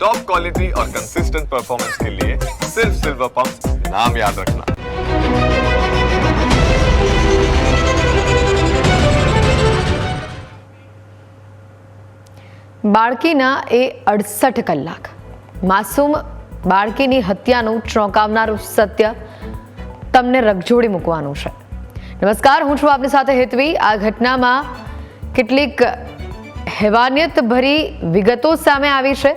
Top quality और consistent performance के लिए सिर्फ सिल्वर पंप नाम याद रखना બાળકીના એ અડસઠ કલાક માસૂમ બાળકીની હત્યાનું ચોંકાવનારું સત્ય તમને રગજોડી મૂકવાનું છે નમસ્કાર હું છું આપની સાથે હેતવી આ ઘટનામાં કેટલીક હેવાનિયત ભરી વિગતો સામે આવી છે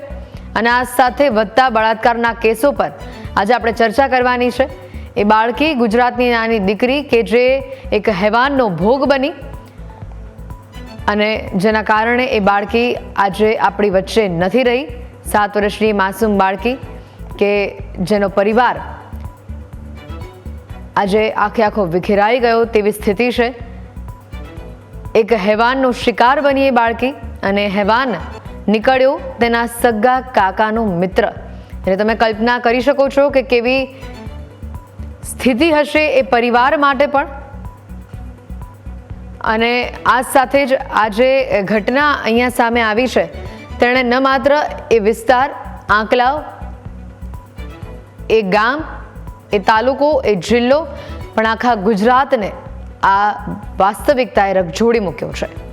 અને આ સાથે વધતા બળાત્કારના કેસો પર આજે આપણે ચર્ચા કરવાની છે. એ બાળકી ગુજરાતની નાની દીકરી કે જે એક હેવાનનો ભોગ બની અને જેના કારણે એ બાળકી આજે આપણી વચ્ચે નથી રહી. સાત વર્ષની માસૂમ બાળકી કે જેનો પરિવાર આજે આખે આખો વિખેરાઈ ગયો તેવી સ્થિતિ છે. એક હેવાનનો શિકાર બની એ બાળકી અને હેવાન નીકળ્યો તેના સગા કાકાનો મિત્ર. એટલે તમે કલ્પના કરી શકો છો કે કેવી સ્થિતિ હશે એ પરિવાર માટે પણ. અને આ સાથે જ આજે ઘટના અહીંયા સામે આવી છે. તેણે ન માત્ર એ વિસ્તાર, આંકલાવ, એ ગામ, એ તાલુકો, એ જિલ્લો, પણ આખા ગુજરાતને આ વાસ્તવિકતાએ રગજોડી મૂક્યો છે.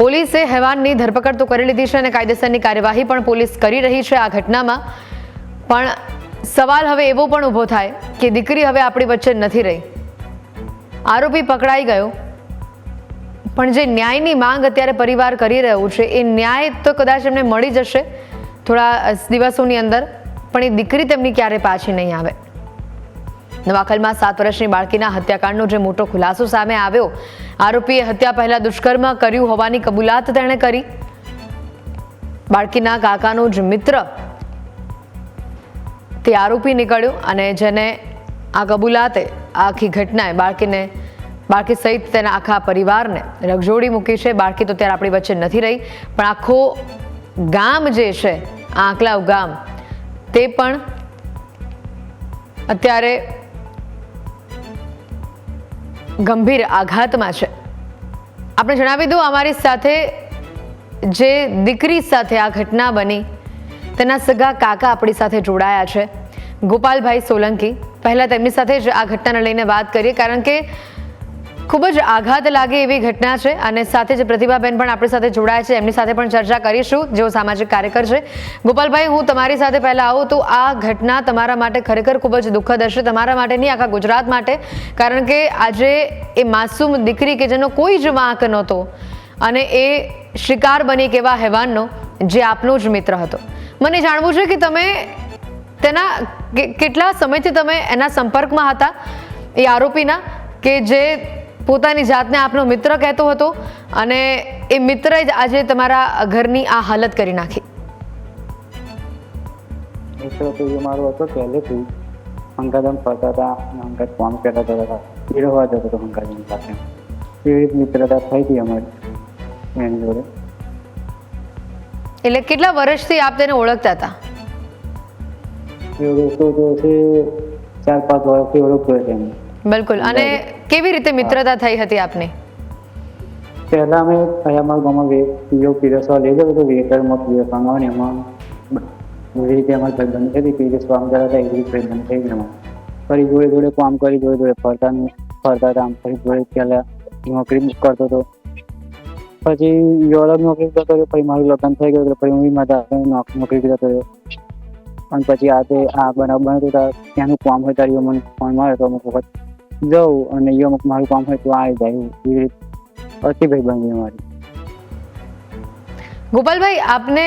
પોલીસે હેવાનની ધરપકડ તો કરી લીધી છે અને કાયદેસરની કાર્યવાહી પણ પોલીસ કરી રહી છે આ ઘટનામાં. પણ સવાલ હવે એવો પણ ઊભો થાય કે દીકરી હવે આપણી વચ્ચે નથી રહી. આરોપી પકડાઈ ગયો. પણ જે ન્યાયની માંગ અત્યારે પરિવાર કરી રહ્યું છે, એ ન્યાય તો કદાચ એમને મળી જશે થોડા દિવસોની અંદર, પણ એ દીકરી તેમની ક્યારે પાછી નહીં આવે. નવાખલમાં સાત વર્ષની બાળકીના હત્યાકાંડનો જે મોટો ખુલાસો સામે આવ્યો, આરોપીએ હત્યા પહેલા દુષ્કર્મ કર્યું હોવાની કબૂલાત તેણે કરી. બાળકીના કાકાનો જ મિત્ર તે આરોપી નીકળ્યો અને જેને આ કબૂલાતે આખી ઘટનાએ બાળકીને, બાળકી સહિત તેના આખા પરિવારને રગજોડી મૂકી છે. બાળકી તો ત્યારે આપણી વચ્ચે નથી રહી, પણ આખો ગામ જે છે આંકલાવ ગામ, તે પણ અત્યારે ગંભીર આઘાતમાં છે. આપણે જણાવી દઉં, અમારી સાથે જે દીકરી સાથે આ ઘટના બની, તેના સગા કાકા આપણી સાથે જોડાયા છે. ગોપાલભાઈ સોલંકી, પહેલાં તેમની સાથે જ આ ઘટનાને લઈને વાત કરીએ, કારણ કે ખૂબ જ આઘાત લાગે એવી ઘટના છે અને સાથે જ પ્રતિભાબેન પણ આપણી સાથે જોડાયા છે. એમની સાથે પણ ચર્ચા કરીશું. જેઓ સામાજિક કાર્યકર છે. ગોપાલભાઈ, હું તમારી સાથે પહેલા આવું તો આ ઘટના તમારા માટે ખરેખર ખૂબ જ દુઃખદ હશે. તમારા માટે નહીં આખા ગુજરાત માટે. કારણ કે આજે એ માસૂમ દીકરી કે જેનો કોઈ જ વાંક નહોતો અને એ શિકાર બની કેવા હેવાનનો જે આપનો જ મિત્ર હતો. મને જાણવું છે કે તમે તેના કેટલા સમયથી તમે એના સંપર્કમાં હતા? એ આરોપીના કે જે પોતાની જાતને આપનો મિત્ર કહેતો હતો અને એ મિત્રએ જ આજે તમારા ઘરની આ હાલત કરી નાખી. મિત્ર તો એ મારો હતો પહેલેથી અંકાદમ ફરતા હતા અંકાદ કામ કરતા હતા. પીરવા જતો હતો અંકાદની સાથે. એવી રીતે મિત્રતા થઈ હતી અમારી એની જોડે. એટલે કેટલા વર્ષથી આપ તેને ઓળખતા હતા? એવું તો છે ચાર પાંચ વર્ષથી ઓળખતો છે બિલકુલ. અને કેવી રીતે મિત્રતા થઈ હતી આપની? પહેલા અમે અહીંયા અમારા ગામમાં પીઓ પીરસવા લઈ ગયો હતો વેટરમાં પીરસવામાં આવે ને એમાં એવી રીતે અમારી ભાઈબંધ હતી પીરસવા આમ જતા હતા, એવી રીતે ભાઈબંધ થઈ ગયો ફરી જોડે જોડે કામ કરી, જોડે જોડે ફરતા ફરતા હતા, આમ ફરી જોડે પહેલાં નોકરી કરતો હતો. પછી એ નોકરી કરતો હતો પછી મારું લગ્ન થઈ ગયું પછી હું માતા નોકરી કરતો હતો અને પછી આ તે આ બનાવ બન્યો તો ત્યાંનું કામ હોય ત્યારે મને ફોન મારે તો અમુક વખત. જાઉં અને એ અમુક મારું કામ હોય તો આવી જાય એવી રીતે અતિ ભાઈબંધી મારી ગોપાલભાઈ આપને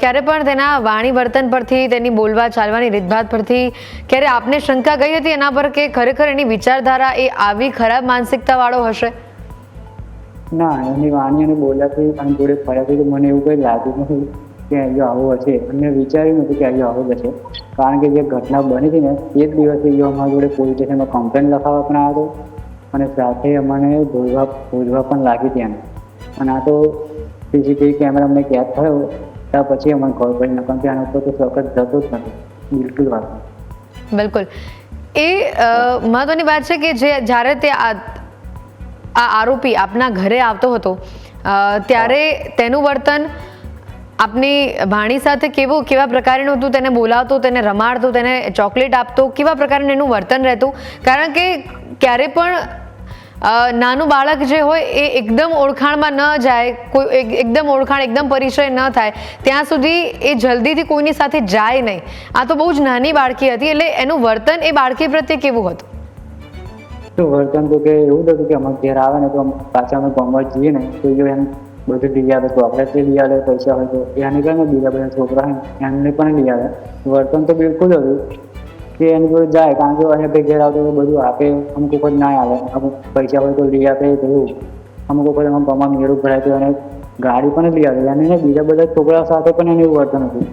ક્યારે પણ તેના વાણી વર્તન પરથી તેની બોલવા ચાલવાની રીતભાત પરથી ક્યારે આપને શંકા ગઈ હતી એના પર કે ખરેખર એની વિચારધારા એ આવી ખરાબ માનસિકતા વાળો હશે? ના એની વાણી અને બોલાથી અને જોડે ફર્યાથી મને એવું કંઈ લાગ્યું નથી. કે અહીંયા આવું હશે મેં વિચાર્યું નથી કે અહીંયા આવું જશે. કારણ કે જે ઘટના બની હતી ને, એ જ દિવસે એ અમારા જોડે પોલીસ સ્ટેશનમાં કમ્પ્લેન લખાવવા પણ આવ્યો હતો. અને સાથે અમને ભોજવા ભોજવા પણ લાગી ત્યાં. અને આ તો સીસીટીવી કેમેરા અમને કેદ થયો. ત્યાર પછી અમને ખબર પડી નકર કે આના ઉપર તો સખત જતો જ નથી. બિલકુલ વાત. બિલકુલ. એ મહત્વની વાત છે કે જે જ્યારે તે આ આરોપી આપના ઘરે આવતો હતો ત્યારે તેનું વર્તન આપની ભાણી સાથે કેવું કેવા પ્રકારનું હતું? તેને બોલાવતો, તેને રમાડતો, તેને ચોકલેટ આપતો, કેવા પ્રકારનું એનું વર્તન રહેતું? કારણ કે ક્યારે પણ નાનું બાળક જે હોય એ એકદમ ઓળખાણમાં ન જાય, કોઈ એકદમ ઓળખાણ, એકદમ પરિચય ન થાય, ત્યાં સુધી એ જલ્દીથી કોઈની સાથે જાય નહીં. આ તો બહુ જ નાની બાળકી હતી, એટલે એનું વર્તન એ બાળકી પ્રત્યે કેવું હતું? વર્તન તો કે એવું હતું કે અમારે ઘેર આવે ને તો પાછા અમે ગામમાં જઈએ ને, તો એમ બધું લઈ આવે ચોકલેટ લઈ આવે પૈસા હોય તો. એને કહે બીજા બધા છોકરા? હોય એમને પણ લઈ આવે. વર્તન તો બિલકુલ હતું. કે એની જોડે જાય કારણ કે અહીંયા ભાઈ ઘેર આવતો તો બધું આપે. અમુક વખત ના આવે. અમુક પૈસા હોય તો લઈ આપે એવું અમુક વખત એમાં ગમા મેળું ભરાય તો એને ગાડી પણ લઈ આવે. અને એને બીજા બધા છોકરા સાથે પણ એને એવું વર્તન હતું.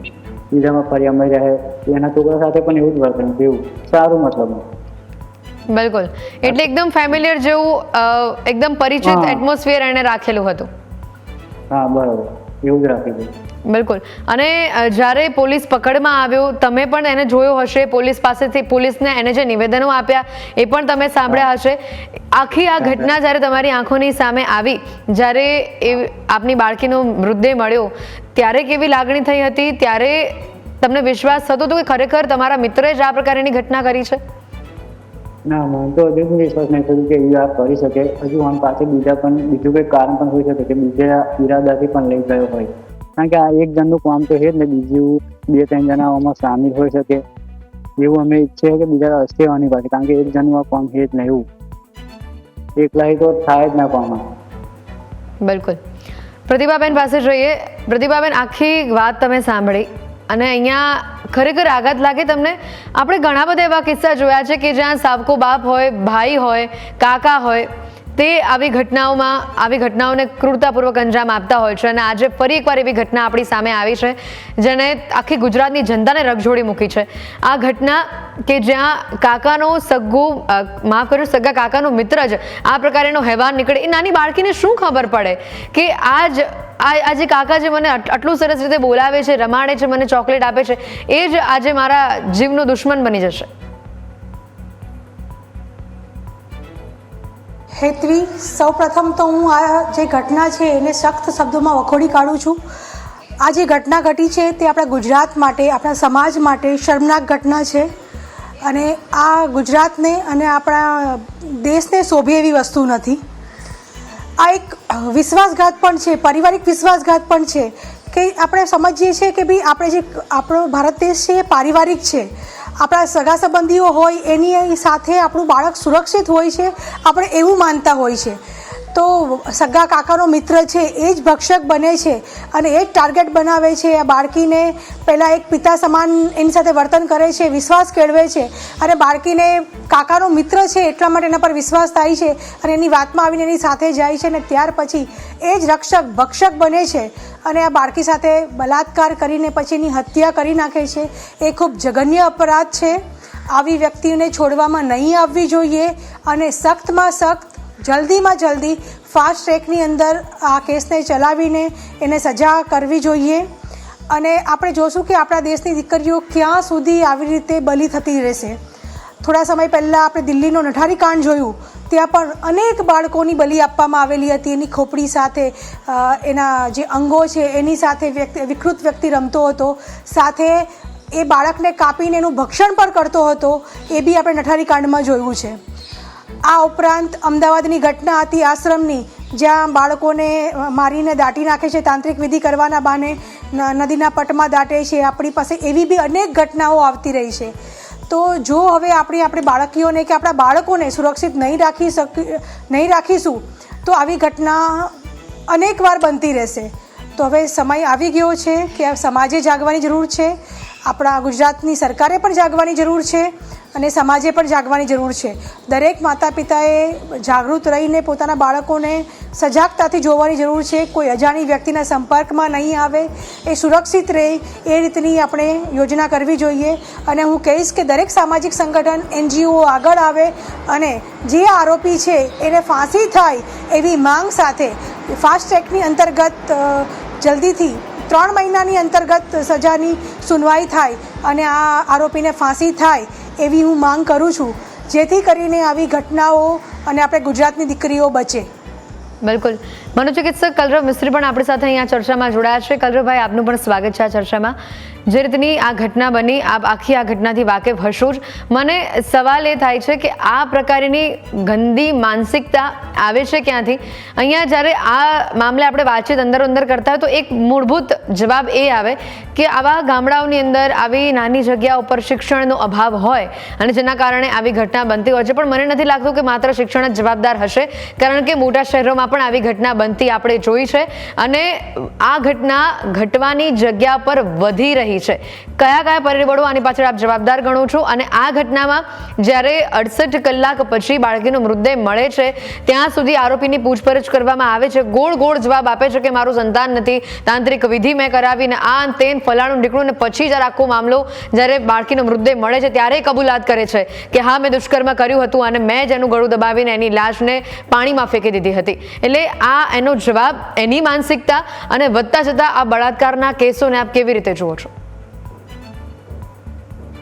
બીજામાં ફરિયામાં રહે. એના છોકરા સાથે પણ એવું જ વર્તન હતું. એવું. સારું મતલબ. બિલકુલ. એટલે એકદમ ફેમિલિયર જેવું એકદમ પરિચિત એટમોસ્ફિયર એને રાખેલું હતું. હા, બરાબર. એવું જ રાખી દે બિલકુલ. અને જ્યારે પોલીસ પકડમાં આવ્યો, તમે પણ એને જોયો હશે, પોલીસ પાસેથી પોલીસને એને જે નિવેદનો આપ્યા, એ પણ તમે સાંભળ્યા હશે. આખી આ ઘટના જ્યારે તમારી આંખોની સામે આવી, જ્યારે એ આપની બાળકીનો મૃતદેહ મળ્યો, ત્યારે કેવી લાગણી થઈ હતી? ત્યારે તમને વિશ્વાસ થતો હતો કે ખરેખર તમારા મિત્રએ જ આ પ્રકારની ઘટના કરી છે? ના મને તો હજુ વિશ્વાસ નહીં થયું કે એ આ કરી શકે. હજુ આમ પાસે બીજા પણ, બીજું કંઈ કારણ પણ હોઈ શકે કે બીજા ઈરાદાથી પણ લઈ ગયો હોય. કારણ કે આ એક જણનું કામ તો છે જ ને, બીજું બે, ત્રણ જણા આમાં સામેલ હોઈ શકે. એવું અમે ઈચ્છીએ કે બીજા રસ્તે હોવાની પાસે કારણ કે એક જણનું આ કામ છે જ નહીં એવું. એકલાથી તો થાય જ ના કામ બિલકુલ. પ્રતિભાબેન પાસે જોઈએ પ્રતિભાબેન, આખી વાત તમે સાંભળી. અને અહીંયા ખરેખર આઘાત લાગે તમને? આપણે ઘણા બધા એવા કિસ્સા જોયા છે કે જ્યાં સાવકો બાપ હોય, ભાઈ હોય, કાકા હોય. તે આવી ઘટનાઓમાં, આવી ઘટનાઓને ક્રૂરતાપૂર્વક અંજામ આપતા હોય છે અને આજે ફરી એકવાર એવી ઘટના આપણી સામે આવી છે જેને આખી ગુજરાતની જનતાને રગજોડી મૂકી છે. આ ઘટના કે જ્યાં કાકાનો સગ્ગો માફ કરજો, સગા કાકાનો મિત્ર જ આ પ્રકારેનો હેવાન નીકળે, એ નાની બાળકીને શું ખબર પડે કે આજ, આ આ જે કાકા જે મને આટલું સરસ રીતે બોલાવે છે, રમાડે છે, મને ચોકલેટ આપે છે, એ જ આજે મારા જીવનો દુશ્મન બની જશે. હેતવી સૌપ્રથમ તો હું આ જે ઘટના છે એને સખ્ત શબ્દોમાં વખોડી કાઢું છું. આ જે ઘટના ઘટી છે તે આપણા ગુજરાત માટે, આપણા સમાજ માટે શર્મનાક ઘટના છે. અને આ ગુજરાતને અને આપણા દેશને શોભે એવી વસ્તુ નથી. આ એક વિશ્વાસઘાત પણ છે, પારિવારિક વિશ્વાસઘાત પણ છે, કે આપણે સમજીએ છીએ કે ભાઈ આપણે જે, આપણો ભારત દેશ છે એ પારિવારિક છે. આપણા સગા સંબંધીઓ હોય, એની સાથે આપણું બાળક સુરક્ષિત હોય છે, આપણે એવું માનતા હોય છે. તો સગા કાકાનો મિત્ર છે, એ જ ભક્ષક બને છે અને એ જ ટાર્ગેટ બનાવે છે. આ બાળકીને પહેલાં એક પિતા સમાન એની સાથે વર્તન કરે છે, વિશ્વાસ કેળવે છે અને બાળકીને કાકાનો મિત્ર છે, એટલા માટે એના પર વિશ્વાસ થાય છે અને એની વાતમાં આવીને એની સાથે જાય છે અને ત્યાર પછી એ જ રક્ષક, ભક્ષક બને છે. અને આ બાળકી સાથે બલાત્કાર કરીને પછી એની હત્યા કરી નાખે છે. એ ખૂબ જઘન્ય અપરાધ છે. આવી વ્યક્તિને છોડવામાં નહીં આવવી જોઈએ અને સખ્તમાં સખ્ત, જલ્દીમાં જલ્દી ફાસ્ટ ટ્રેકની અંદર આ કેસને ચલાવીને એને સજા કરવી જોઈએ. અને આપણે જોશું કે આપણા દેશની દીકરીઓ ક્યાં સુધી આવી રીતે બલી થતી રહેશે. થોડા સમય પહેલાં આપણે દિલ્હીનો નઠારી કાંડ જોયું. ત્યાં પણ અનેક બાળકોની બલિ આપવામાં આવેલી હતી. એની ખોપડી સાથે એના જે અંગો છે, એની સાથે વ્યક્તિ, વિકૃત વ્યક્તિ રમતો હતો. સાથે એ બાળકને કાપીને એનું ભક્ષણ પણ કરતો હતો. એ બી આપણે નઠારી કાંડમાં જોયું છે. આ ઉપરાંત અમદાવાદની ઘટના હતી આશ્રમની, જ્યાં બાળકોને મારીને દાટી નાખે છે, તાંત્રિક વિધિ કરવાના બહાને નદીના પટમાં દાટે છે. આપણી પાસે એવી બી અનેક ઘટનાઓ આવતી રહી છે. તો જો હવે આપણે આપણી બાળકીઓને કે આપણા બાળકોને સુરક્ષિત નહીં રાખી શકી, નહીં રાખીશું, તો આવી ઘટના અનેક વાર બનતી રહેશે. તો હવે સમય આવી ગયો છે કે સમાજે જાગવાની જરૂર છે. આપણા ગુજરાતની સરકારે પણ જાગવાની જરૂર છે અને સમાજે પણ જાગવાની જરૂર છે. દરેક માતા પિતાએ જાગૃત રહીને પોતાના બાળકોને સજાગતાથી જોવાની જરૂર છે. કોઈ અજાણી વ્યક્તિના સંપર્કમાં નહીં આવે. એ સુરક્ષિત રહે એ રીતની આપણે યોજના કરવી જોઈએ. અને હું કહીશ કે દરેક સામાજિક સંગઠન, એનજીઓ આગળ આવે અને જે આરોપી છે એને ફાંસી થાય એવી માંગ સાથે ફાસ્ટ ટ્રેકની અંતર્ગત જલ્દીથી ત્રણ મહિનાની અંતર્ગત સજાની સુનવાઈ થાય અને આ આરોપીને ફાંસી થાય એવી હું માંગ કરું છું. જેથી કરીને આવી ઘટનાઓ અને આપણે ગુજરાતની દીકરીઓ બચે. બિલકુલ. મનોચિકિત્સક કલરવ મિસ્ત્રી પણ આપણી સાથે અહીંયા ચર્ચામાં જોડાયા છે. કલરવભાઈ, આપનું પણ સ્વાગત છે આ ચર્ચામાં. જે રીતની આ ઘટના બની, આપ આખી આ ઘટનાથી વાકેફ હશો જ. મને સવાલ એ થાય છે કે આ પ્રકારની ગંદી માનસિકતા આવે છે ક્યાંથી? અહીંયા જ્યારે આ મામલે આપણે વાતચીત અંદર અંદર કરતા હોય તો એક મૂળભૂત જવાબ એ આવે કે આવા ગામડાઓની અંદર આવી નાની જગ્યા ઉપર શિક્ષણનો અભાવ હોય અને જેના કારણે આવી ઘટના બનતી હોય છે. પણ મને નથી લાગતું કે માત્ર શિક્ષણ જ જવાબદાર હશે, કારણ કે મોટા શહેરોમાં પણ આવી ઘટના બનતી આપણે જોઈ છે. અને આ ઘટના ઘટવાની જગ્યા પર વધી રહી છે. કયા કયા પરિબળો આની પાછળ આપ જવાબદાર ગણો છો? અને આ ઘટનામાં જ્યારે અડસઠ કલાક પછી બાળકીનો મૃતદેહ મળે છે, ત્યાં સુધી આરોપીની પૂછપરછ કરવામાં આવે છે. ગોળ ગોળ જવાબ આપે છે કે મારું સંતાન નથી. તાંત્રિક વિધિ મેં કરાવીને આ તેન ફલાણું નીકળું ને પછી જ્યારે આખો મામલો જ્યારે બાળકીનો મૃતદેહ મળે છે, ત્યારે કબૂલાત કરે છે કે હા, મેં દુષ્કર્મ કર્યું હતું અને મેં જ એનું ગળું દબાવીને એની લાશને પાણીમાં ફેંકી દીધી હતી. એટલે આ એનો જવાબ એની માનસિકતા અને વધતા જતા આ બળાત્કારના કેસોને આપ કેવી રીતે જુઓ છો?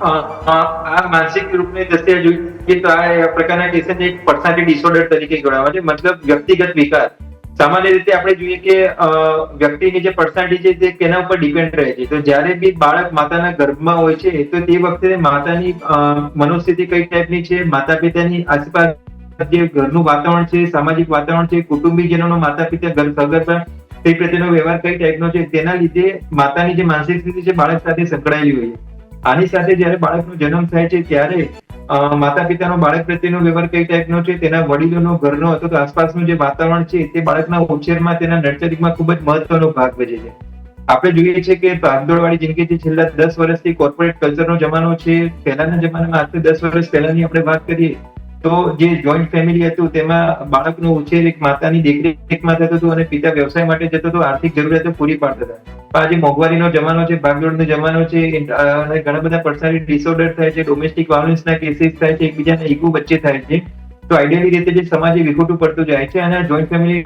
આ માનસિક રૂપની દ્રષ્ટિએ જોઈએ તો આ પ્રકારના કેસને એક પર્સનાલિટી ડિસઓર્ડર તરીકે ગણાવે છે. મતલબ વ્યક્તિગત વિકાર. સામાન્ય રીતે આપણે જોઈએ કે વ્યક્તિની જે પર્સનાલિટી છે તે તેના ઉપર ડિપેન્ડ રહે છે. તો જ્યારે બી બાળક માતાના ગર્ભમાં હોય છે, તો તે વખતે માતાની મનોસ્થિતિ કઈ ટાઈપની છે? માતા પિતાની આસપાસ જે ઘરનું વાતાવરણ છે, સામાજિક વાતાવરણ છે, કુટુંબીજનોનો માતા પિતા ઘર સગર્ભા તે પ્રત્યેનો વ્યવહાર કઈ ટાઈપનો છે, તેના લીધે માતાની જે માનસિક સ્થિતિ છે, બાળક સાથે સંકળાયેલી હોય છે. આની સાથે જ્યારે બાળકનો જન્મ થાય છે, ત્યારે માતા પિતાનો બાળક પ્રત્યેનો વ્યવહાર કઈ ટાઈપનો છે, તેના વડીલોનો, ઘરનો અથવા તો આસપાસનું જે વાતાવરણ છે, તે બાળકના ઉછેરમાં તેના નર્ચરિંગમાં ખૂબ જ મહત્વનો ભાગ ભજે છે. આપણે જોઈએ છીએ કે ભાગદોડવાળી જિંદગીથી છેલ્લા દસ વર્ષથી કોર્પોરેટ કલ્ચરનો જમાનો છે, પહેલાના જમાનામાં આજથી દસ વર્ષ પહેલાની આપણે વાત કરીએ તો જે જોઈન્ટ ફેમિલી હતું, તેમાં બાળકનો ઉછેર એક માતાની દેખરેખમાં થતો હતો અને પિતા વ્યવસાય માટે જતો હતો, આર્થિક જરૂરિયાતો પૂરી પાડતા હતા. પણ આજે મોંઘવારીનો જમાનો છે, ભાગદોડનો જમાનો છે અને ઘણા બધા પર્સનાલિટી ડિસઓર્ડર થાય છે ડોમેસ્ટિક વાયોલન્સના કેસીસ થાય છે, એકબીજાના ઈગો વચ્ચે થાય છે. તો આઈડિયલી રીતે જે સમાજે વિખોટું પડતું જાય છે અને જોઈન્ટ ફેમિલી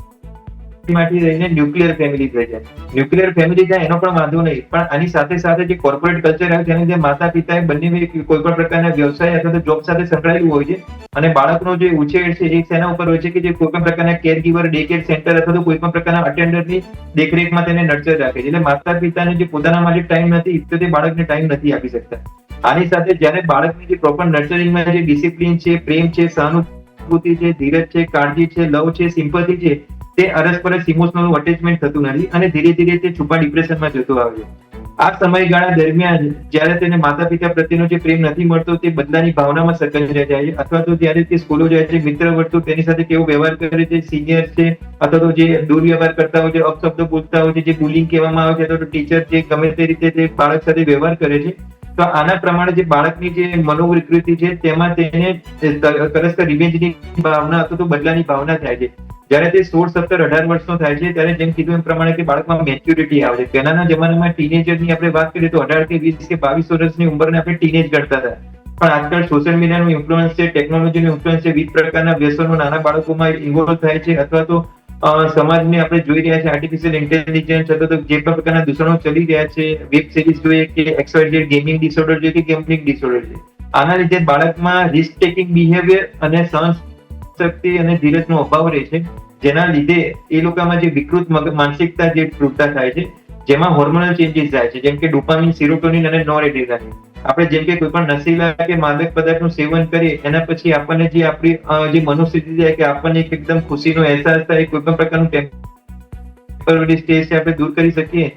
માંથી રહીને ન્યુક્લિયર ફેમિલી થઈ જાય ન્યુક્લિયર ફેમિલી જાય એનો પણ વાંધો નહીં. પણ આની સાથે સાથે જે કોર્પોરેટ કલ્ચર આવે છે જે માતા પિતા બંને કોઈ પણ પ્રકારના વ્યવસાય અથવા તો જોબ સાથે સંકળાયેલું હોય છે, અને બાળકનો જે ઉછેર છે, એ સેના ઉપર હોય છે કે જે કોઈ પણ પ્રકારના કેર ડે કેર સેન્ટર અથવા તો કોઈ પણ પ્રકારના અટેન્ડરની દેખરેખમાં તેને નર્ચર રાખે છે. એટલે માતા પિતાને જે પોતાના માટે ટાઈમ નથી, તો તે બાળકને ટાઈમ નથી આપી શકતા. આની સાથે જ્યારે બાળકની જે પ્રોપર નર્ચરિંગમાં જે ડિસિપ્લિન છે, પ્રેમ છે, સહાનુભૂતિ છે, ધીરજ છે, કાળજી છે, લવ છે સિમ્પથી છે તે અરસપરસ ઇમોશનલ અટેચમેન્ટ થતું નથી અને ધીરે ધીરે તે છુપા ડિપ્રેશનમાં જતો આવ્યો આ સમયગાળા દરમિયાન જ્યારે તેને માતા પિતા પ્રત્યેનો જે પ્રેમ નથી મળતો, તે બદલાની ભાવનામાં સકંજાઈ જાય છે. અથવા તો જ્યારે તે સ્કૂલો જાય છે, મિત્ર વર્તો તેની સાથે કેવો વ્યવહાર કરે છે સિનિયર છે, અથવા તો જે દુર્વ્યવહાર કરતા હોય છે, અપશબ્દો બોલતા હોય છે, જે બુલિંગ કહેવામાં આવે છે, અથવા તો ટીચર જે ગમે તે રીતે તે બાળક સાથે વ્યવહાર કરે છે, તો આના પ્રમાણે જે બાળકની જે મનોવિકૃતિ છે, તેમાં તેને તરસ્ત રિવેન્જની ભાવના અથવા તો બદલાની ભાવના થાય છે. જ્યારે તે સોળ, સત્તર, અઢાર વર્ષનો થાય છે, ત્યારે જેમ કીધું એમ પ્રમાણે કે બાળકમાં મેચ્યુરિટી આવે છે. પહેલાના જમાનામાં ટીનેજરની આપણે વાત કરીએ તો અઢાર કે વીસ કે બાવીસ વર્ષની ઉંમરને આપણે ટીનેજ ગણતા હતા. પણ આજકાલ સોશિયલ મીડિયાનું ઇન્ફ્લુઅન્સ છે ટેકનોલોજીનું ઇન્ફ્લુઅન્સ છે, વિવિધ પ્રકારના વ્યસનો નાના બાળકોમાં ઇન્વોલ્વ થાય છે અથવા તો સમાજને આપણે જોઈ રહ્યા છે આર્ટિફિશિયલ ઇન્ટેલિજન્સ અથવા તો જે પણ પ્રકારના દૂષણો ચલી રહ્યા છે વેબ સિરીઝ જોઈએ કે એક્સવાઇઝેડ ગેમિંગ ડિસઓર્ડર જોઈએ કે ગેમિંગ ડિસઓર્ડર છે આના લીધે બાળકમાં રિસ્ક ટેકિંગ બિહેવિયર અને સહન શક્તિ અને ધીરજનો અભાવ રહે છે, જેના લીધે એ લોકોમાં જે વિકૃત માનસિકતા જે પ્રવૃત્તા થાય છે, જેમાં હોર્મોનલ ચેન્જીસ થાય છે, જેમ કે ડોપામિન સિરોટોનિન અને નોરેડ્રેનાલિન આપણે જેમ કે કોઈ પણ નશીલા કે માદક પદાર્થનું સેવન કરીએ, એના પછી આપણને જે આપણી જે મનોસ્થિતિ થાય કે આપણને એક એકદમ ખુશીનો અહેસાસ થાય કોઈ પણ પ્રકારનું ટેમ્પરરી સ્ટેજ આપણે દૂર કરી શકીએ.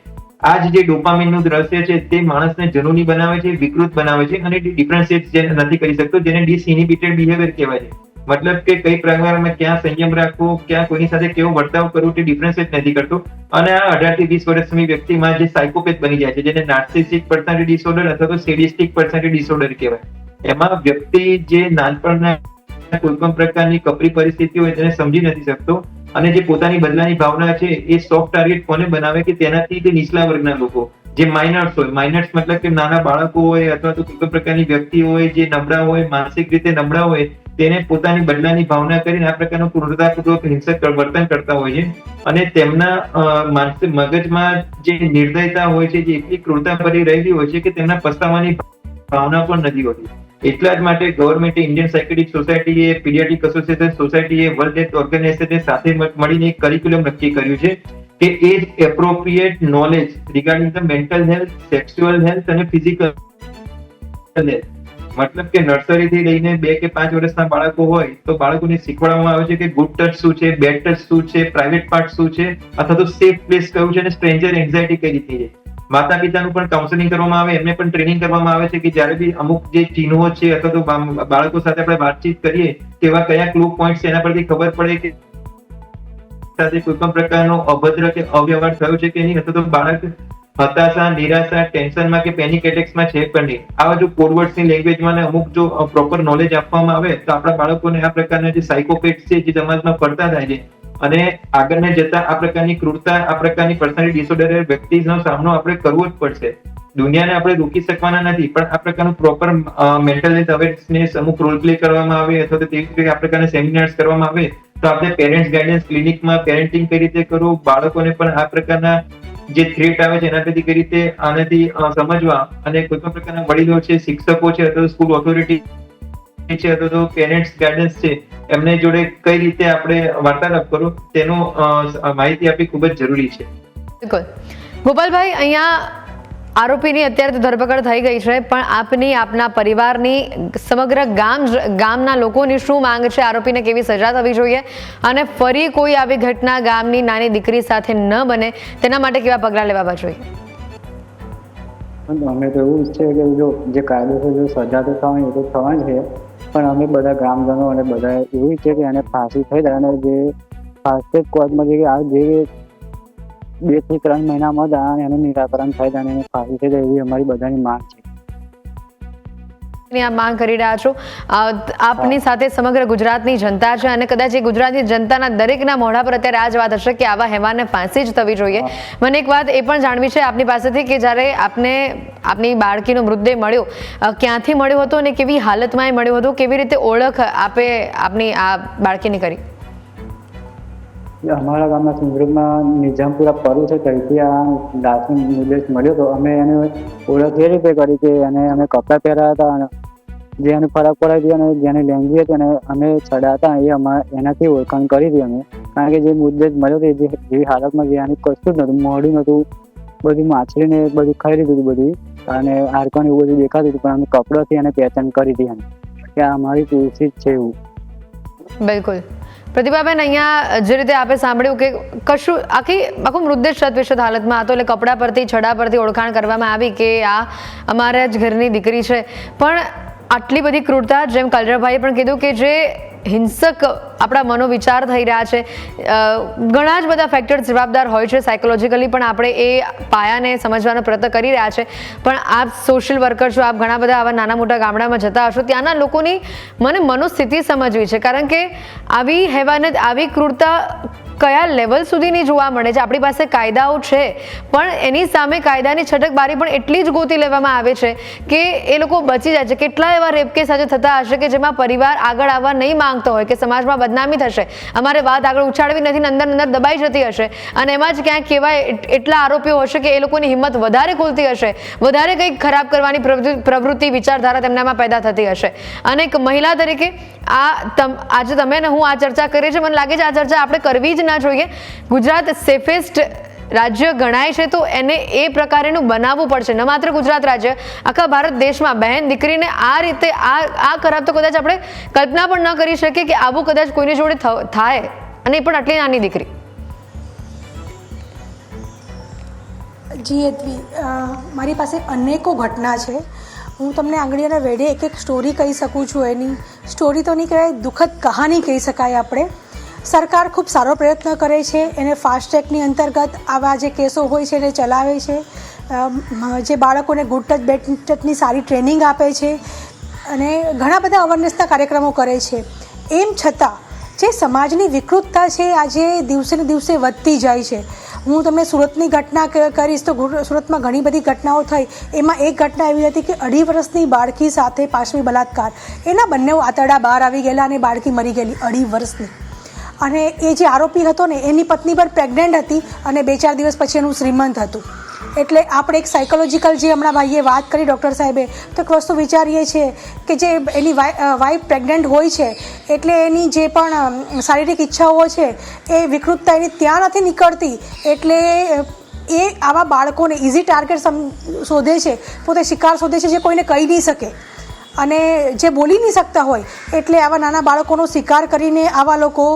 આ જ ડોપામિનનું દ્રશ્ય છે, તે માણસને જનૂની બનાવે છે, વિકૃત બનાવે છે, અને ડિફરન્શિયેટ નથી કરી શકતો, જેને ડિસઇનિબિટેડ બિહેવિયર કહેવાય છે. મતલબ કે કઈ પ્રકારમાં ક્યાં સંયમ રાખવો, ક્યાં કોઈની સાથે કેવો વર્તાવ કરવો તે ડિફરન્શિએટ નથી કરતો. અને આ અઢારથી વીસ વર્ષની વ્યક્તિમાં જે સાયકોપેથ બની જાય છે, જેને નાર્સિસિક પર્સનાલિટી ડિસઓર્ડર અથવા તો સેડિસ્ટિક પર્સનાલિટી ડિસઓર્ડર કહેવાય. એમાં વ્યક્તિ જે નાનપણના કોઈ પણ પ્રકારની કપરી પરિસ્થિતિ હોય તેને સમજી નથી શકતો અને જે પોતાની બદલાની ભાવના છે એ સોફ્ટ ટાર્ગેટ કોને બનાવે કે તેનાથી તે નીચલા વર્ગના લોકો. જે માઇનર્સ હોય માઇનર્સ મતલબ કે નાના બાળકો હોય અથવા તો કોઈ પ્રકારની વ્યક્તિ હોય જે નબળા હોય, માનસિક રીતે નબળા હોય તેને પોતાની બદલાની ભાવના કરીને આ પ્રકારનું ક્રૂરતાપૂર્વક હિંસક વર્તન કરતા હોય છે. અને તેમના માનસિક મગજમાં જે નિર્દયતા હોય છે, જે એટલી ક્રૂરતા ભરી રહેલી હોય છે કે તેમના પસ્તાવાની ભાવના પણ નથી હોતી. એટલા જ માટે ગવર્મેન્ટે ઇન્ડિયન સાયકેટિક સોસાયટીએ, પીડિયાટિક એસોસિએશન સોસાયટીએ, વર્લ્ડ હેલ્થ ઓર્ગેનાઇઝેશન સાથે મળીને એક કરિક્યુલમ નક્કી કર્યું છે કે age appropriate knowledge regarding the mental health sexual health અને ફિઝિકલ હેલ્થ મતલબ કે નર્સરી થી લઈને બે કે પાંચ વર્ષના બાળકો હોય, તો બાળકોને શીખવાડવામાં આવે છે કે ગુડ ટચ શું છે બેડ ટચ શું છે પ્રાઇવેટ પાર્ટ શું છે, અથવા તો સેફ પ્લેસ કયું છે અને સ્ટ્રેન્જર એન્ઝાયટી કઈ રીતે છે. માતા પિતાનું પણ કાઉન્સેલિંગ કરવામાં આવે, એમને પણ ટ્રેનિંગ કરવામાં આવે છે કે જ્યારે બી અમુક જે ચિહ્નો છે અથવા તો બાળકો સાથે આપણે વાતચીત કરીએ તેવા કયા ક્લુ પોઈન્ટ છે, એના પરથી ખબર પડે કે સાથે કોઈ પણ પ્રકારનો અભદ્ર કે અવ્યવહાર થયો છે કે નહીં, અથવા તો બાળક હતાશા, નિરાશા, ટેન્શનમાં કે પેનિક એટેક્સમાં છે પણ નહીં. આવા જો કોડવર્ડ્સની લેંગ્વેજમાં અમુક જો પ્રોપર નોલેજ આપવામાં આવે, તો આપણા બાળકોને આ પ્રકારના જે સાયકોપેટ છે, જે સમાજમાં પડતા થાય છે અને આગળને જતા આ પ્રકારની ક્રૂરતા, આ પ્રકારની પર્સનાલિટી ડિસઓર્ડર વ્યક્તિનો સામનો આપણે કરવો જ પડશે. દુનિયાને આપણે રોકી શકવાના નથી, પણ આ પ્રકારનું પ્રોપર મેન્ટલ હેલ્થ અવેરનેસ અમુક રોલ પ્લે કરવામાં આવે અથવા તો તેવી આ પ્રકારના સેમિનાર્સ કરવામાં આવે, તો આપણે પેરેન્ટ્સ ગાઈડન્સ ક્લિનિકમાં પેરેન્ટિંગ કઈ રીતે કરવું, બાળકોને પણ આ પ્રકારના જે થ્રેટ આવે છે, એનાથી કઈ રીતે આનાથી સમજવા અને કોઈ પણ પ્રકારના વડીલો છે, શિક્ષકો છે, અથવા સ્કૂલ ઓથોરિટી છે, અથવા તો પેરેન્ટ્સ ગાઈડન્સ છે, એમને જોડે કઈ રીતે આપણે વાર્તાલાપ કરો, તેનો માહિતી આપવી ખૂબ જ જરૂરી છે. બિલકુલ. ગોપાલભાઈ, અહીંયા આરોપીની અત્યારે ધરપકડ થઈ ગઈ છે, પણ આપની, આપના પરિવારની સમગ્ર ગામ ગામના લોકોની શું માંગ છે? આરોપીને કેવી સજા થવી જોઈએ? અને ફરી કોઈ આવી ઘટના ગામની નાની દીકરી સાથે ન બને, તેના માટે કેવા પગલાં લેવા જોઈએ? અમે તો એવું છે કે જો, જે કાયદેસર જો સજા તો થવાની, એ તો થવાની છે. પણ અમે બધા ગ્રામજનો અને બધા એવું છે કે એને ફાંસી થઈ જાય અને જે ફાસ્ટેસ્ટ કોર્ટમાં જે આ જે બેથી ત્રણ મહિનામાં જ એનું નિરાકરણ થાય અને એને ફાંસી થઈ જાય એવી અમારી બધાની માંગ છે. આપ માંગ કરી રહ્યા છો. આપની સાથે સમગ્ર ગુજરાતની જનતા છે અને કદાચ એ ગુજરાતની જનતાના દરેકના મોઢા પર અત્યારે આ જ વાત હશે કે આવા હેવાને ફાંસી જ થવી જોઈએ. મને એક વાત એ પણ જાણવી છે આપની પાસેથી કે જ્યારે આપને આપની બાળકીનો મૃતદેહ મળ્યો ક્યાંથી મળ્યો હતો અને કેવી હાલતમાં એ મળ્યો હતો? કેવી રીતે ઓળખ આપે આપની આ બાળકીની કરી? અમારા ગામના સિંદરૂપમાં નિજામપુરા પરું છે, ત્યાંથી આ લાશનો નિર્દેશ મળ્યો હતો. અમે એને ઓળખ એ રીતે કરી કે એને અમે કપડાં પહેર્યા હતા અને જે એને ફરક પડાવી હતી અને જેને લેંગી હતી અને અમે ચડ્યા હતા, એ અમારે એનાથી ઓળખાણ કરી હતી અમે. કારણ કે જે મુદ્દે મળ્યો હતો જે જેવી હાલતમાં જે આની કશું જ નહોતું મોડું નહોતું, બધું માછલીને બધું ખાઈ લીધું હતું બધું, અને હાડકાં એવું બધું દેખાતું હતું, પણ અમે કપડાંથી એને પહેચાન કરી હતી એને કે આ અમારી તુલસી જ છે એવું. બિલકુલ. પ્રતિભાબેન, અહીંયા જે રીતે આપે સાંભળ્યું કે કશું આખી, આખું મૃતદેહ શત હાલતમાં હતો એટલે કપડા પરથી, છડા પરથી ઓળખાણ કરવામાં આવી કે આ અમારા જ ઘરની દીકરી છે. પણ આટલી બધી ક્રૂરતા, જેમ કલરભાઈએ પણ કીધું કે જે હિંસક આપણા મનોવિચાર થઈ રહ્યા છે. ઘણા જ બધા ફેક્ટર્સ જવાબદાર હોય છે. સાયકોલોજીકલી પણ આપણે એ પાયાને સમજવાનો પ્રયત્ન કરી રહ્યા છે. પણ આપ સોશિયલ વર્કર છો, આપ ઘણા બધા આવા નાના મોટા ગામડામાં જતા હશો, ત્યાંના લોકોની મને મનોસ્થિતિ સમજવી છે. કારણ કે આવી હેવાનત આવી ક્રૂરતા કયા લેવલ સુધીની જોવા મળે છે? આપણી પાસે કાયદાઓ છે. પણ એની સામે કાયદાની છટકબારી પણ એટલી જ ગોતી લેવામાં આવે છે કે એ લોકો બચી જાય છે. કેટલા એવા રેપ કેસ આજે થતા હશે કે જેમાં પરિવાર આગળ આવવા નહીં માંગતો હોય, કે સમાજમાં બદનામી થશે. અમારે વાત આગળ ઉછાળવી નથી, ને અંદર અંદર દબાઈ જતી હશે. અને એમાં જ ક્યાંક કહેવાય એટલા આરોપીઓ હશે કે એ લોકોની હિંમત વધારે ખુલતી હશે. વધારે કંઈક ખરાબ કરવાની પ્રવૃત્તિ- વિચારધારા તેમનામાં પેદા થતી હશે. અને એક મહિલા તરીકે આ તમ, આજે તમે ને હું આ ચર્ચા કરીએ છીએ. મને લાગે છે આ ચર્ચા આપણે કરવી જ ના જોઈએ. ગુજરાત સેફેસ્ટ રાજ્ય ગણાય છે, તો એને એ પ્રકારેનું બનાવવું પડશે. ન માત્ર ગુજરાત રાજ્ય, આખા ભારત દેશમાં બહેન દીકરીને આ રીતે આ આ ખરાબ તો કદાચ આપણે કલ્પના પણ ન કરી શકીએ કે આવું કદાચ કોઈની જોડે થાય. અને એ પણ આટલી નાની દીકરી. જી યદવી મારી પાસે અનેકો ઘટના છે. હું તમને આંગળીઓના વેઢે એક એક સ્ટોરી કહી શકું છું એની. સ્ટોરી તો નહીં કહેવાય, દુઃખદ કહાની કહી શકાય આપણે. સરકાર ખૂબ સારો પ્રયત્ન કરે છે. એને ફાસ્ટ્રેકની અંતર્ગત આવા જે કેસો હોય છે એને ચલાવે છે. જે બાળકોને ગુડ ટચ, બેડ ટચની સારી ટ્રેનિંગ આપે છે અને ઘણા બધા અવેરનેસના કાર્યક્રમો કરે છે. એમ છતાં, જે સમાજની વિકૃતતા છે આજે દિવસે ને દિવસે વધતી જાય છે. હું તમને સુરતની ઘટના કરીશ તો સુરતમાં ઘણી બધી ઘટનાઓ થઈ. એમાં એક ઘટના એવી હતી કે અઢી વર્ષની બાળકી સાથે પાશવી બલાત્કાર એના બંને આતરડા બહાર આવી ગયેલા અને બાળકી મરી ગયેલી અઢી વર્ષની. અને એ જે આરોપી હતો ને, એની પત્ની પર પ્રેગ્નન્ટ હતી અને બે ચાર દિવસ પછી એનું શ્રીમંત હતું. એટલે આપણે એક સાયકોલોજીકલ જે હમણાં ભાઈએ વાત કરી ડૉક્ટર સાહેબે, તો એક વસ્તુ વિચારીએ છીએ કે જે એની વાઈફ પ્રેગ્નન્ટ હોય છે, એટલે એની જે પણ શારીરિક ઈચ્છાઓ છે, એ વિકૃતતા એની ત્યાં નથી નીકળતી. એટલે એ આવા બાળકોને ઇઝી ટાર્ગેટ શોધે છે, પોતે શિકાર શોધે છે જે કોઈને કહી નહીં શકે. અને જે બોલી નહીં શકતા હોય, એટલે આવા નાના બાળકોનો શિકાર કરીને આવા લોકો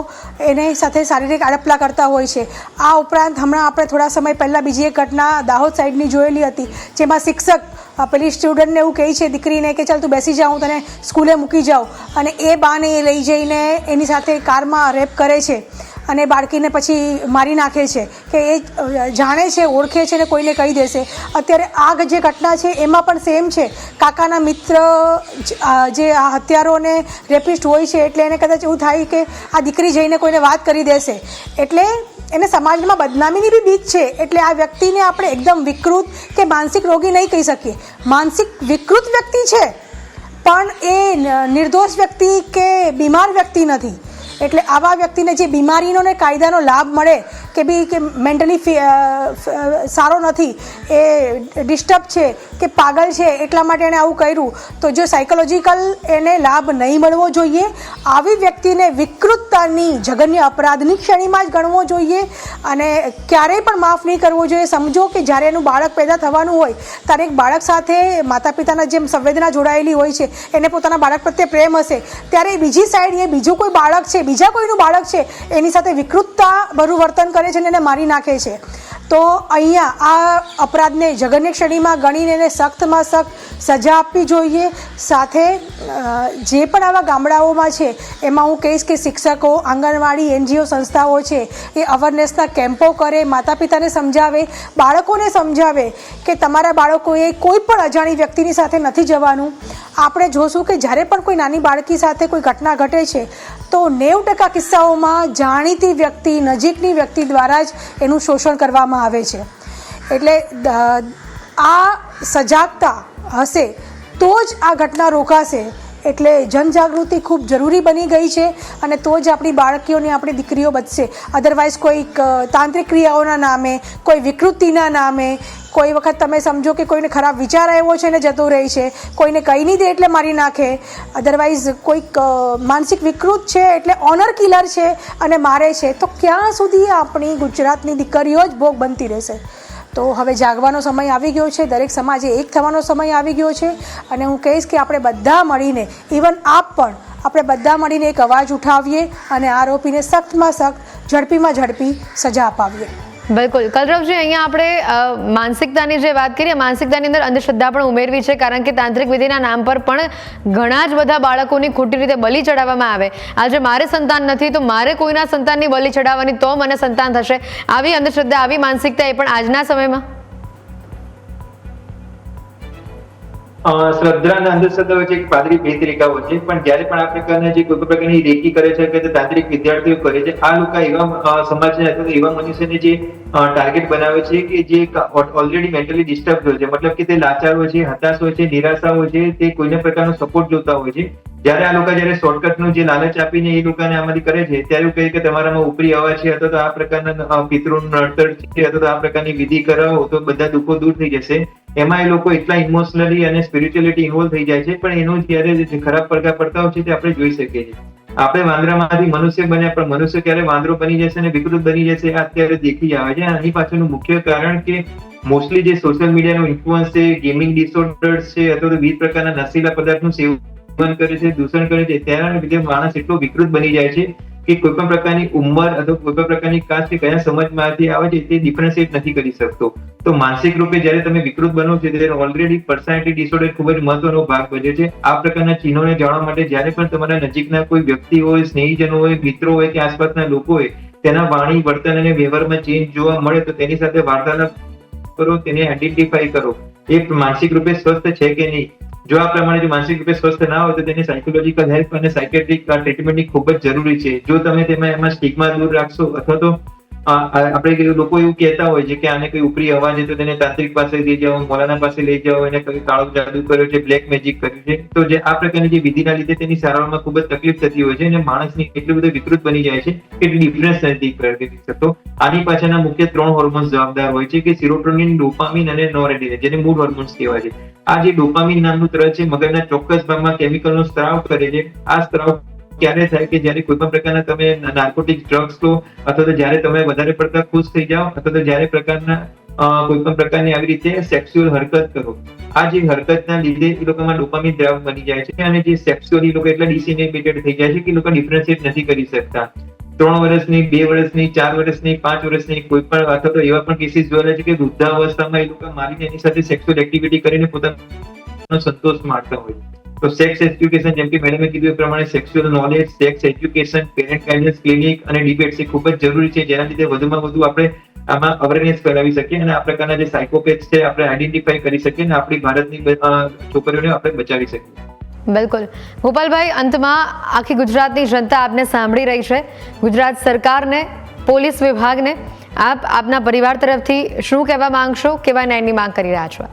એની સાથે શારીરિક આડપલા કરતા હોય છે. આ ઉપરાંત હમણાં આપણે થોડા સમય પહેલાં બીજી એક ઘટના દાહોદ સાઈડની જોયેલી હતી, જેમાં શિક્ષક પેલી સ્ટુડન્ટને એવું કહે છે, દીકરીને કે ચાલ તું બેસી જા, હું તને સ્કૂલે મૂકી જાઉં. અને એ બાને લઈ જઈને એની સાથે કારમાં રેપ કરે છે. અને બાળકીને પછી મારી નાખે છે કે એ જાણે છે, ઓળખે છે ને કોઈને કહી દેશે. અત્યારે આ જે ઘટના છે એમાં પણ સેમ છે. કાકાના મિત્ર, જે હત્યારોને રેપિસ્ટ હોય છે એટલે એને કદાચ એવું થાય કે આ દીકરી જઈને કોઈને વાત કરી દેશે. એટલે એને સમાજમાં બદનામીની બી બીક છે. એટલે આ વ્યક્તિને આપણે એકદમ વિકૃત કે માનસિક રોગી નહીં કહી શકીએ. માનસિક વિકૃત વ્યક્તિ છે. પણ એ નિર્દોષ વ્યક્તિ કે બીમાર વ્યક્તિ નથી. એટલે આવા વ્યક્તિને જે બીમારીનો ને કાયદાનો લાભ મળે કે બી કે મેન્ટલી સારો નથી, એ ડિસ્ટર્બ છે, કે પાગલ છે, એટલા માટે એણે આવું કર્યું, તો જો સાયકોલોજીકલ એને લાભ નહીં મળવો જોઈએ, આવી વ્યક્તિને વિકૃતતાની, જઘન્ય અપરાધની શ્રેણીમાં જ ગણવો જોઈએ, અને ક્યારેય પણ માફ નહીં કરવો જોઈએ. સમજો કે જ્યારે એનું બાળક પેદા થવાનું હોય, ત્યારે એક બાળક સાથે માતા પિતાના જેમ સંવેદના જોડાયેલી હોય છે, એને પોતાના બાળક પ્રત્યે પ્રેમ હશે, ત્યારે બીજી સાઈડ એ બીજું કોઈ બાળક છે, બીજા કોઈનું બાળક છે, એની સાથે વિકૃતતા ભરું વર્તન કરે છે અને મારી નાખે છે. તો અહીંયા આ અપરાધને જઘન્ય શ્રેણીમાં ગણીને એને સખ્તમાં સખ્ત સજા આપવી જોઈએ. સાથે જે પણ આવા ગામડાઓમાં છે, એમાં હું કહીશ કે શિક્ષકો, આંગણવાડી, એનજીઓ સંસ્થાઓ છે, એ અવેરનેસના કેમ્પો કરે માતા પિતાને સમજાવે, બાળકોને સમજાવે કે તમારા બાળકોએ કોઈ પણ અજાણી વ્યક્તિની સાથે નથી જવાનું. આપણે જોશું કે જ્યારે પણ કોઈ નાની બાળકી સાથે કોઈ ઘટના ઘટે છે, તો નેવું ટકા કિસ્સાઓમાં જાણીતી વ્યક્તિ, નજીકની વ્યક્તિ દ્વારા જ એનું શોષણ કરવામાં આવે છે. એટલે આ સજાગતા હશે તો જ આ ઘટના રોકાશે. એટલે જનજાગૃતિ ખૂબ જરૂરી બની ગઈ છે અને તો જ આપણી બાળકીઓની આપણી દીકરીઓ બચશે. અધરવાઇઝ કોઈક તાંત્રિક ક્રિયાઓના નામે, કોઈ વિકૃતિના નામે, કોઈ વખત તમે સમજો કે કોઈને ખરાબ વિચાર આવ્યો છે ને જતો રહે છે, કોઈને કહી નહીં દે એટલે મારી નાખે. અધરવાઇઝ કોઈક માનસિક વિકૃત છે એટલે ઓનર કિલર છે અને મારે છે. તો ક્યાં સુધી આપણી ગુજરાતની દીકરીઓ જ ભોગ બનતી રહેશે? તો હવે જાગવાનો સમય આવી ગયો છે. દરેક સમાજે એક થવાનો સમય આવી ગયો છે. અને હું કહીશ કે આપણે બધા મળીને ઇવન આપ પણ, આપણે બધા મળીને એક અવાજ ઉઠાવીએ અને આરોપીને સખ્તમાં સખ્ત, ઝડપીમાં ઝડપી સજા અપાવીએ. બિલકુલ. કલરવજી, અહીંયા આપણે માનસિકતાની જે વાત કરીએ, માનસિકતાની અંદર અંધશ્રદ્ધા પણ ઉમેરવી છે, કારણ કે તાંત્રિક વિધિના નામ પર પણ ઘણા જ બધા બાળકોની ખોટી રીતે બલિ ચડાવવામાં આવે. આજે મારે સંતાન નથી, તો મારે કોઈના સંતાનની બલિ ચડાવવાની તો મને સંતાન થશે. આવી અંધશ્રદ્ધા, આવી માનસિકતા એ પણ આજના સમયમાં? શ્રદ્ધા અને અંધશ્રદ્ધા એક પાદરી બે તરીકાઓ છે, પણ જ્યારે પણ આ પ્રકારના જે કોઈ પ્રકારની રેકી કરે છે કે તાંત્રિક વિદ્યાર્થીઓ કરે છે, આ લોકો એવા સમાજ સમાજને અથવા એવા મનુષ્યને જે ટાર્ગેટ બનાવે છે કે જે ઓલરેડી મેન્ટલી ડિસ્ટર્બ હોય છે. મતલબ કે તે લાચાર હોય છે, હતાશ હોય છે, નિરાશા હોય છે, તે કોઈને પ્રકારનો સપોર્ટ જોતા હોય છે. જ્યારે આ લોકો જ્યારે શોર્ટકટનું જે લાલચ આપીને એ લોકોને આમાંથી કરે છે, ત્યારે એવું કહે કે તમારામાં ઉપરી અવાજ છે અથવા તો આ પ્રકારના પિતૃનું નડતર છે અથવા તો આ પ્રકારની વિધિ કરાવો તો બધા દુઃખો દૂર થઈ જશે. એમાં એ લોકો એટલા ઇમોશનલી અને સ્પિરિચ્યુઅલિટી ઇન્વોલ્વ થઈ જાય છે, પણ એનો જ્યારે ખરાબ પડઘા પડતા હોય છે તે આપણે જોઈ શકીએ છીએ. આપણે વાંદરામાંથી મનુષ્ય બન્યા, પણ મનુષ્ય ક્યારે વાંદરો બની જશે અને વિકૃત બની જશે અત્યારે દેખી આવે છે. આની પાછળનું મુખ્ય કારણ કે મોસ્ટલી જે સોશિયલ મીડિયાનો ઇન્ફ્લુઅન્સ છે ગેમિંગ ડિસઓર્ડર્સ છે, અથવા તો વિવિધ પ્રકારના નશીલા પદાર્થનું સેવન કરે છે, દૂષણ કરે છે, તેના લીધે માણસ એટલો વિકૃત બની જાય છે કે કોઈ પણ પ્રકારની ઉંમર અથવા કોઈ પણ પ્રકારની કાસ્ટ કે કયા સમાજમાંથી આવે છે, તે ડિફરન્શિએટ નથી કરી શકતો. તો માનસિક રૂપે જ્યારે તમે વિકૃત બનો છો, ત્યારે ઓલરેડી પર્સનાલિટી ડિસઓર્ડર ખૂબ જ મહત્વનો ભાગ ભજવે છે. આ પ્રકારના ચિહ્નોને જાણવા માટે જ્યારે પણ તમારા નજીકના કોઈ વ્યક્તિ હોય, સ્નેહીજનો હોય, મિત્રો હોય કે આસપાસના લોકો હોય, તેના વાણી, વર્તન અને વ્યવહારમાં ચેન્જ જોવા મળે તો તેની સાથે વાર્તાલાપ કરો, તેને આઈડેન્ટિફાઈ કરો. એ માનસિક રૂપે સ્વસ્થ છે કે નહીં? જો આ પ્રમાણે જો માનસિક રૂપે સ્વસ્થ ના હોય તો તેની સાયકોલોજીકલ હેલ્પ અને સાયકેટ્રિક ટ્રીટમેન્ટની ખૂબ જ જરૂરી છે. જો તમે તેમાં એમાં સ્ટિગ્મા દૂર રાખશો અથવા તો આપણે લોકો એવું કહેતા હોય છે કે આને કોઈ ઉપરી હવા છે તો તેને તાંત્રિક પાસે લઈ જાઓ, મોલાના પાસે લઈ જાઓ, એને કઈ કાળો જાદુ કર્યો છે બ્લેક મેજિક કર્યું છે. તો જે આ પ્રકારની જે વિધિના લીધે તેની સારવારમાં ખૂબ જ તકલીફ થતી હોય છે અને માણસની એટલું બધું વિકૃત બની જાય છે કે ડિફરન્સ નથી કરી શકતો આની પાછળના મુખ્ય ત્રણ હોર્મોન્સ જવાબદાર હોય છે કે સિરોટોનિન ડોપામિન અને નોરેડિન જેને મૂળ હોર્મોન્સ કહેવાય છે. આ જે ડોપામિન નામનું દ્રવ છે મગજના ચોક્કસ ભાગમાં કેમિકલનો સ્ત્રાવ કરે છે, આ સ્ત્રાવ ક્યારે થાય કે જ્યારે કોઈ પણ પ્રકારના તમે નાર્કોટિક ડ્રગ્સ લો, અથવા તો જ્યારે તમે વધારે પડતા ખુશ થઈ જાઓ, અથવા તો જ્યારે પ્રકારના કોઈ પણ પ્રકારની આવી રીતે સેક્સ્યુઅલ હરકત કરો. આ જે હરકતના લીધે એ લોકોમાં ડોપામિન દ્રાવ બની જાય છે અને જે સેક્સ્યુઅલી લોકો એટલા ડિસિનેબિટેડ થઈ જાય છે કે લોકો ડિફરન્શિએટ નથી કરી શકતા. ત્રણ વર્ષની, બે વર્ષની, ચાર વર્ષની, પાંચ વર્ષની, કોઈ પણ અથવા તો એવા પણ કેસીસ જોયેલા છે કે વૃદ્ધાવસ્થામાં એ લોકો મારીને એની સાથે સેક્સ્યુઅલ એક્ટિવિટી કરીને પોતાનો સંતોષ માણતા હોય. તો સેક્સ એજ્યુકેશન જેમ કે મેડમે કીધું એ પ્રમાણે sexual knowledge sex education parent guidance clinic અને ડિબેટ્સ એ ખૂબ જ જરૂરી છે. જેના લીધે વધુમાં વધુ આપણે આમાં અવેરનેસ ફેલાવી શકીએ અને આ પ્રકારના જે સાયકોપેથ છે, આપણે આઈડેન્ટિફાઈ કરી શકીએ અને આપણી ભારતની છોકરીઓને આપણે બચાવી શકીએ. બિલકુલ. ગોપાલભાઈ, અંતમાં આખી ગુજરાતની જનતા આપને સાંભળી રહી છે. ગુજરાત સરકારને, પોલીસ વિભાગને, આપ આપના પરિવાર તરફથી શું કહેવા માંગશો? કેવા ન્યાયની માંગ કરી રહ્યા છો?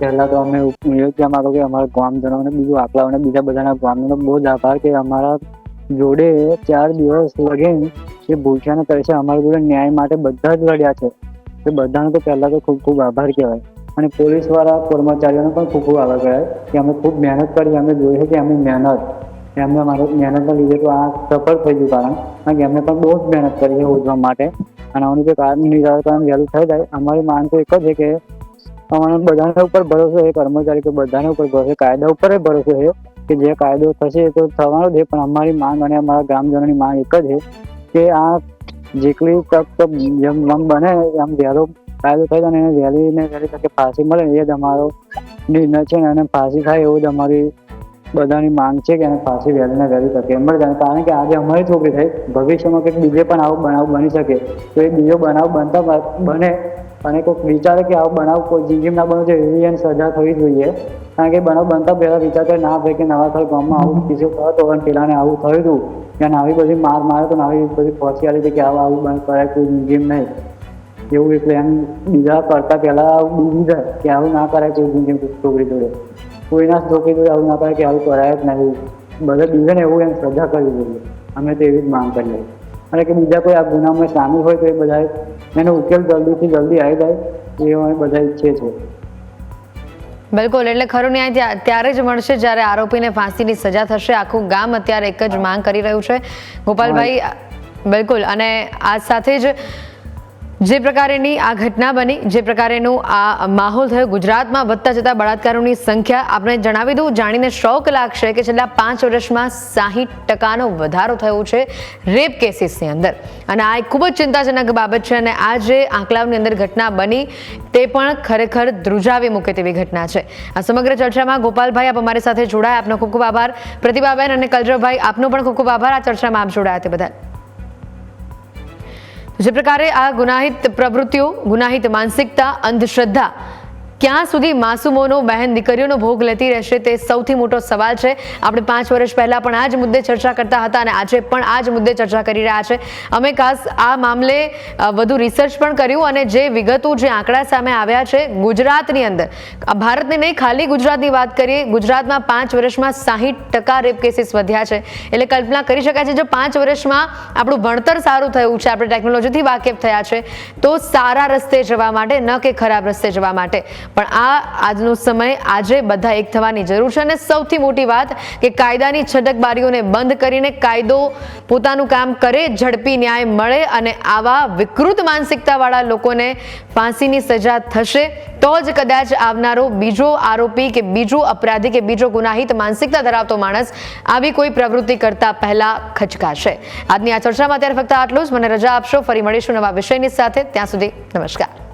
પહેલા તો અમે જ કહેવા માંગુ કે અમારા ગામજનોને બીજું આકલાઓને બીજા બધાના ગામનો બહુ જ આભાર કે અમારા જોડે ચાર દિવસ લગીને એ ભૂખ્યાને કરે છે, અમારા જોડે ન્યાય માટે બધા જ લડ્યા છે. તે બધાનો તો પહેલા તો ખૂબ ખૂબ આભાર કહેવાય. અને પોલીસવાળા કર્મચારીઓનો પણ ખૂબ ખૂબ આભાર કહેવાય કે અમે ખૂબ મહેનત કરી, અમે જોઈએ છે કે અમે મહેનત, એમને મારે મહેનતના લીધે તો આ સફળ થઈ ગયું કારણ કારણ કે એમને પણ બહુ જ મહેનત કરી છે ઉજવવા માટે. અને આનું જે કારણ નિરાકરણ વહેલું થઈ જાય અમારી માંગ તો એક જ છે કે અમારે બધાના ઉપર ભરોસો છે, કર્મચારી કે બધાના ઉપર ભરોસો કાયદા ઉપર ભરોસો છે કે જે કાયદો થશે તો થવાનો છે, પણ અમારી માંગ અને અમારા ગ્રામજનોની માંગ એક જ છે કે આ જેટલી તક જેમ બને એમ વહેલો કાયદો જાય અને એને વહેલી ને વહેલી તકે ફાંસી મળે એ તમારો નિર્ણય છે ને એને ફાંસી થાય એવું તમારી બધાની માંગ છે કે એને ફાંસી વહેલી ને વહેલી તકે. મળે કારણ કે આજે અમારી છોકરી થઈ, ભવિષ્યમાં કંઈક બીજે પણ આવો બનાવ બની શકે. તો એ બીજો બનાવ બનતા બને અને કોઈક વિચારે કે આવો બનાવ કોઈ જિંદગીમાં ના બનવું જોઈએ એવી એને સજા થવી જોઈએ. કારણ કે બનાવ બનતા પહેલાં વિચાર કરે, ના ભાઈ, કે નવા ગામમાં આવું કિસ્સો થયો હતો અને પેલાને આવું થયું હતું અને આવી બધી માર મારે તો આવી બધી ફોસી આવી હતી કે આવું આવું બંધ કરાય કોઈ જિંદગીમાં નહીં. એવું એટલે એમ બીજા કરતા પહેલા જાય કે આવું ના કરાય કોઈ છોકરી જોડે. કોઈના છોકરી જોડે આવું ના કરાય કે આવું કરાય જ નહીં. બધા બીજાને એવું એમ શ્રદ્ધા કરવી જોઈએ. અમે તો એવી જ માંગ કરીએ અને કે બીજા કોઈ આ ગુનામાં સામેલ હોય તો એ બધા એનો ઉકેલ જલ્દીથી જલ્દી આવી જાય એ અમે બધા ઈચ્છીએ છીએ. બિલકુલ એટલે ખરો ન્યાય ત્યારે જ મળશે જ્યારે આરોપીને ફાંસીની સજા થશે. આખું ગામ અત્યારે એક જ માંગ કરી રહ્યું છે. ગોપાલભાઈ બિલકુલ અને આ સાથે જ જે પ્રકારેની આ ઘટના બની, જે પ્રકારેનો આ માહોલ થયો, ગુજરાતમાં વધતા જતા બળાત્કારોની સંખ્યા આપણે જણાવી દઉં. જાણીને શોક લાગશે કે છેલ્લા પાંચ વર્ષમાં સાહીઠ ટકાનો વધારો થયો છે રેપ કેસીસની અંદર. અને આ એક ખૂબ જ ચિંતાજનક બાબત છે અને આ જે આંકડાઓની અંદર ઘટના બની તે પણ ખરેખર ધ્રુજાવી મૂકે તેવી ઘટના છે. આ સમગ્ર ચર્ચામાં ગોપાલભાઈ આપ અમારી સાથે જોડાયા. આપનો ખૂબ ખૂબ આભાર. પ્રતિભાબેન અને કલરવભાઈ આપનો પણ ખૂબ ખૂબ આભાર. આ ચર્ચામાં આપ જોડાયા તે બદલ. જે પ્રકારે આ ગુનાહિત પ્રવૃત્તિઓ ગુનાહિત માનસિકતા અંધશ્રદ્ધા ક્યાં સુધી માસુમોનો બહેન દીકરીઓનો ભોગ લેતી રહેશે તે સૌથી મોટો સવાલ છે. આપણે પાંચ વર્ષ પહેલાં પણ આ જ મુદ્દે ચર્ચા કરતા હતા અને આજે પણ આ જ મુદ્દે ચર્ચા કરી રહ્યા છે. અમે ખાસ આ મામલે વધુ રિસર્ચ પણ કર્યું અને જે વિગતો, જે આંકડા સામે આવ્યા છે ગુજરાતની અંદર ભારતની નહીં, ખાલી ગુજરાતની વાત કરીએ, ગુજરાતમાં પાંચ વર્ષમાં સાહીઠ ટકા રેપ કેસીસ વધ્યા છે. એટલે કલ્પના કરી શકાય છે, જો પાંચ વર્ષમાં આપણું ભણતર સારું થયું છે, આપણે ટેકનોલોજીથી વાકેફ થયા છે, તો સારા રસ્તે જવા માટે, ન કે ખરાબ રસ્તે જવા માટે. પણ આ આજનો સમય આજે બધા એક થવાની જરૂર છે અને સૌથી મોટી વાત કે કાયદાની છટકબારીઓને બંધ કરીને કાયદો પોતાનું કામ કરે, ઝડપી ન્યાય મળે અને આવા વિકૃત માનસિકતાવાળા લોકોને ફાંસીની સજા થશે, તો જ કદાચ આવનારો બીજો આરોપી કે બીજો અપરાધી કે બીજો ગુનાહિત માનસિકતા ધરાવતો માણસ આવી કોઈ પ્રવૃત્તિ કરતા પહેલા ખચકાશે. આજની આ ચર્ચામાં અત્યારે ફક્ત આટલું જ. મને રજા આપશો. ફરી મળીશું નવા વિષયની સાથે. ત્યાં સુધી નમસ્કાર.